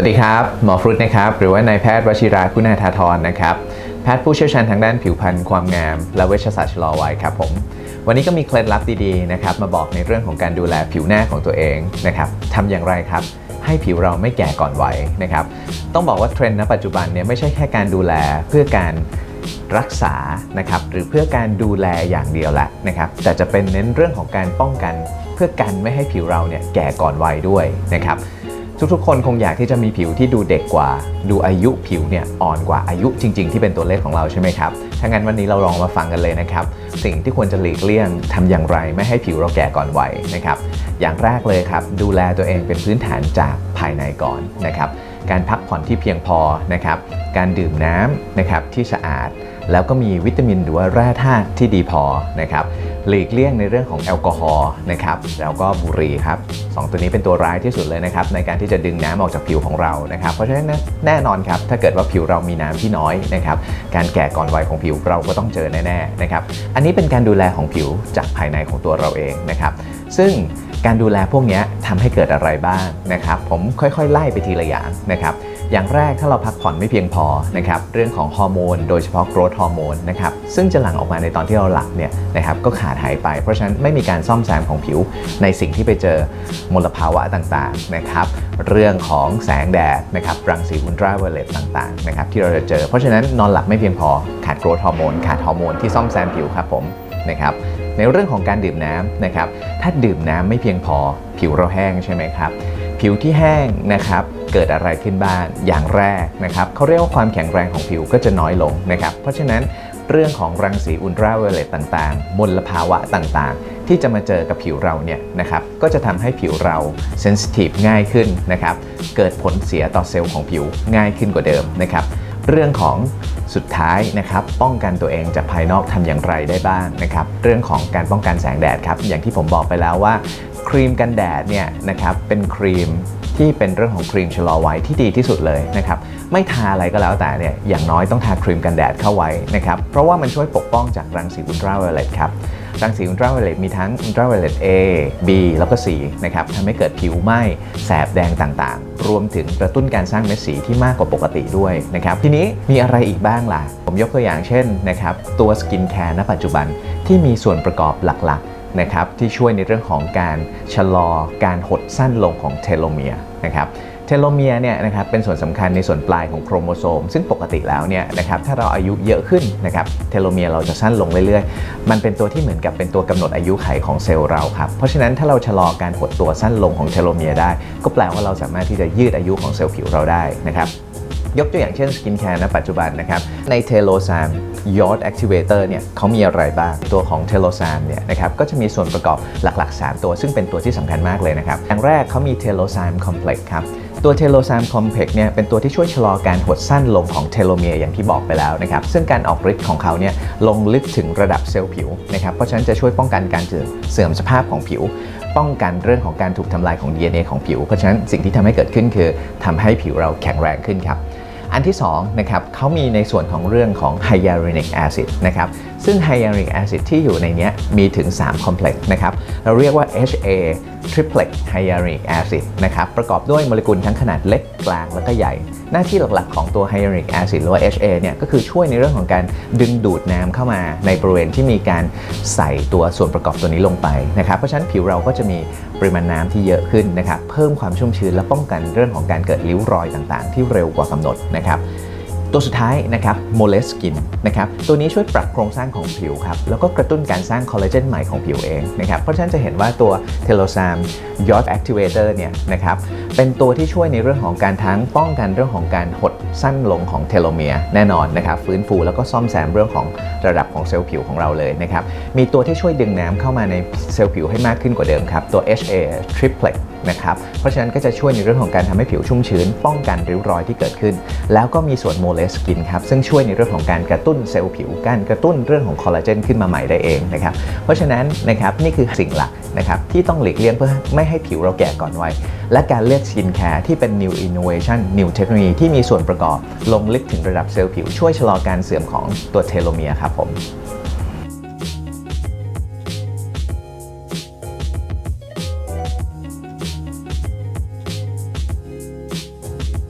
วัสดีครับ หมอฟรุตนะครับ หรือว่านายแพทย์วชิราคุณาธาธรนะครับ แพทย์ผู้เชี่ยวชาญทางด้านผิวพรรณความงาม และเวชศาสตร์ชะลอวัยครับผม วันนี้ก็มีเคล็ดลับดีๆนะครับ มาบอกในเรื่องของการดูแลผิวหน้าของตัวเองนะครับทำอย่างไรครับ ให้ผิวเราไม่แก่ก่อนวัยนะครับ ต้องบอกว่าเทรนด์ณปัจจุบันเนี่ยไม่ใช่แค่การดูแลเพื่อการรักษานะครับหรือเพื่อการดูแลอย่างเดียวแหละนะครับแต่จะเป็นเน้นเรื่องของการป้องกัน เพื่อกันไม่ให้ผิวเราเนี่ยแก่ก่อนวัยด้วยนะครับ ทุกๆ คนคงอยากที่จะมีผิวที่ดูเด็กกว่า ดูอายุผิวเนี่ยอ่อนกว่าอายุจริง ๆ ที่เป็นตัวเลขของเราใช่ไหมครับถ้างั้นวันนี้เราลองมาฟังกันเลยนะครับ สิ่งที่ควรจะหลีกเลี่ยงทำอย่างไรไม่ให้ผิวเราแก่ก่อนวัยนะครับ อย่างแรกเลยครับ ดูแลตัวเองเป็นพื้นฐานจากภายในก่อนนะครับ การพักผ่อนที่เพียงพอนะครับ การดื่มน้ำนะครับที่สะอาด แล้วก็มีวิตามินหรือว่าแร่ธาตุที่ดีพอนะครับหลีกเลี่ยงในเรื่องของแอลกอฮอล์นะครับแล้วก็บุหรี่ครับสองตัวนี้เป็นตัวร้ายที่สุดเลยนะครับในการที่จะดึงน้ำออกจากผิวของเรานะครับเพราะฉะนั้นแน่นอนครับถ้าเกิดว่าผิวเรามีน้ำที่น้อยนะครับการแก่ก่อนวัยของผิวเราก็ต้องเจอแน่ๆนะครับอันนี้เป็นการดูแลของผิวจากภายในของตัวเราเองนะครับซึ่งการดูแลพวกนี้ทำให้เกิดอะไรบ้างนะครับ ผมค่อยๆ ไล่ไปทีละอย่างนะครับ อย่างแรกถ้าเราพักผ่อนไม่เพียงพอนะครับเรื่องของฮอร์โมนโดยเฉพาะโกรทฮอร์โมนนะครับซึ่งจะหลั่งออกมาในตอนที่เราหลับเนี่ยนะครับก็ขาดหายไป เพราะฉะนั้นไม่มีการซ่อมแซมของผิวในสิ่งที่ไปเจอมลภาวะต่างๆนะครับเรื่องของแสงแดดนะครับรังสีอุลตราไวโอเลตต่างๆนะครับที่เราจะเจอ เพราะฉะนั้นนอนหลับไม่เพียงพอขาดโกรทฮอร์โมนขาดฮอร์โมนที่ซ่อมแซมผิวครับผมนะครับในเรื่องของการดื่มน้ำนะครับถ้าดื่มน้ำไม่เพียงพอผิวเราแห้งใช่ไหมครับ ผิวที่แห้งนะครับเกิดอะไรขึ้นบ้างอย่างแรกนะครับเขาเรียกว่าความแข็งแรงของผิวก็จะน้อยลงนะครับเพราะฉะนั้นเรื่องของรังสีอุลตราไวโอเลตต่างๆ มลภาวะต่างๆ ที่จะมาเจอกับผิวเราเนี่ยนะครับก็จะทำให้ผิวเราเซนซิทีฟง่ายขึ้นนะครับเกิดผลเสียต่อเซลล์ของผิวง่ายขึ้นกว่าเดิมนะครับเรื่องของสุดท้ายนะครับป้องกันตัวเองจากภายนอกทำอย่างไรได้บ้างนะครับเรื่องของการป้องกันแสงแดดครับอย่างที่ผมบอกไปแล้วว่า ครีมกันแดดเนี่ยนะครับเป็นครีมที่เป็นเรื่องของครีมชะลอวัยที่ดีที่สุดเลยนะครับไม่ทาอะไรก็แล้วแต่เนี่ยอย่างน้อยต้องทาครีมกันแดดเข้าไว้นะครับเพราะว่ามันช่วยปกป้องจากรังสีอุลตราไวโอเลตครับรังสีอุลตราไวโอเลตมีทั้งอุลตราไวโอเลต A B แล้วก็ C นะครับทำให้เกิดผิวไหม้แสบแดงต่างๆ รวมถึงกระตุ้นการสร้างเม็ดสีที่มากกว่าปกติด้วยนะครับทีนี้มีอะไรอีกบ้างล่ะ ผมยกตัวอย่างเช่นนะครับตัวสกินแคร์ณปัจจุบันที่มีส่วนประกอบหลักๆ นะครับที่ช่วยในเรื่องของการชะลอการหดสั้นลงของเทโลเมียร์นะครับเทโลเมียร์เนี่ยนะครับเป็นส่วนสำคัญในส่วนปลายของโครโมโซม ซึ่งปกติแล้วเนี่ยนะครับถ้าเราอายุเยอะขึ้นนะครับเทโลเมียร์เราจะสั้นลงเรื่อยๆ มันเป็นตัวที่เหมือนกับเป็นตัวกำหนดอายุไขของเซลล์เราครับเพราะฉะนั้นถ้าเราชะลอการหดตัวสั้นลงของเทโลเมียร์ได้ ก็แปลว่าเราสามารถที่จะยืดอายุของเซลล์ผิวเราได้นะครับ ยกตัวอย่างเช่นสกินแคร์ณปัจจุบันนะครับ ในเทโลซามยอดแอคทิเวเตอร์เนี่ยเขามีอะไรบ้าง ตัวของเทโลซามเนี่ยนะครับก็จะมีส่วนประกอบหลักๆ 3 ตัว ซึ่งเป็นตัวที่สำคัญมากเลยนะครับอย่างแรกเขามีเทโลซามคอมเพล็กซ์ครับตัวเทโลซามคอมเพล็กซ์เนี่ยเป็นตัวที่ช่วยชะลอการหดสั้นลงของเทโลเมียร์อย่างที่บอกไปแล้วนะครับ ซึ่งการออกฤทธิ์ของเขาเนี่ยลงลึกถึงระดับเซลล์ผิวนะครับเพราะฉะนั้นจะช่วยป้องกันการเสื่อมสภาพของผิว ป้องกันเรื่องของการถูกทำลายของ DNA ของผิว เพราะฉะนั้นสิ่งที่ทำให้เกิดขึ้นคือทำให้ผิวเราแข็งแรงขึ้นครับ อันที่2นะครับเขามีในส่วนของเรื่องของ hyaluronic acid นะครับซึ่ง hyaluronic acid ที่อยู่ในนี้มีถึง 3 complex นะครับเราเรียกว่า HA triplex hyaluronic acid นะครับประกอบด้วยโมเลกุลทั้งขนาดเล็กกลางแล้วก็ใหญ่ หน้าที่หลักๆของตัว hyaluronic acid หรือว่า HA เนี่ยก็คือช่วยในเรื่องของการดึงดูดน้ำเข้ามาในบริเวณที่มีการใส่ตัวส่วนประกอบตัวนี้ลงไปนะครับเพราะฉะนั้นผิวเราก็จะมีปริมาณน้ำที่เยอะขึ้นนะครับเพิ่มความชุ่มชื้นและป้องกันเรื่องของการเกิดริ้วรอยต่างๆ ที่เร็วกว่ากำหนดนะะครับ ตัวสุดท้ายนะครับโมเลสกินนะครับตัวนี้ช่วยปรับโครงสร้างของผิวครับแล้วก็กระตุ้นการสร้างคอลลาเจนใหม่ของผิวเองนะครับเพราะฉะนั้นจะเห็นว่าตัวเทโลซามยอดแอคทิเวเตอร์เนี่ยนะครับเป็นตัวที่ช่วยในเรื่องของการทั้งป้องกันเรื่องของการหดสั้นลงของเทโลเมียร์แน่นอนนะครับฟื้นฟูแล้วก็ซ่อมแซมเรื่องของระดับของเซลล์ผิวของเราเลยนะครับมีตัวที่ช่วยดึงน้ำเข้ามาในเซลล์ผิวให้มากขึ้นกว่าเดิมครับตัว HA triplex นะครับเพราะฉะนั้นก็จะช่วยในเรื่องของการทำให้ผิวชุ่มชื้น ป้องกันริ้วรอยที่เกิดขึ้น แล้วก็มีส่วนโมเลสกินครับซึ่งช่วยในเรื่องของการกระตุ้นเซลล์ผิว การกระตุ้นเรื่องของคอลลาเจนขึ้นมาใหม่ได้เองนะครับเพราะฉะนั้นนะครับนี่คือสิ่งหลักนะครับที่ต้องหลีกเลี่ยงเพื่อไม่ให้ผิวเราแก่ก่อนวัยและการเลือกสกินแคร์ที่เป็น new innovation new technology ที่มีส่วนประกอบลงลึกถึงระดับเซลล์ผิวช่วยชะลอการเสื่อมของตัวเทโลเมียครับผม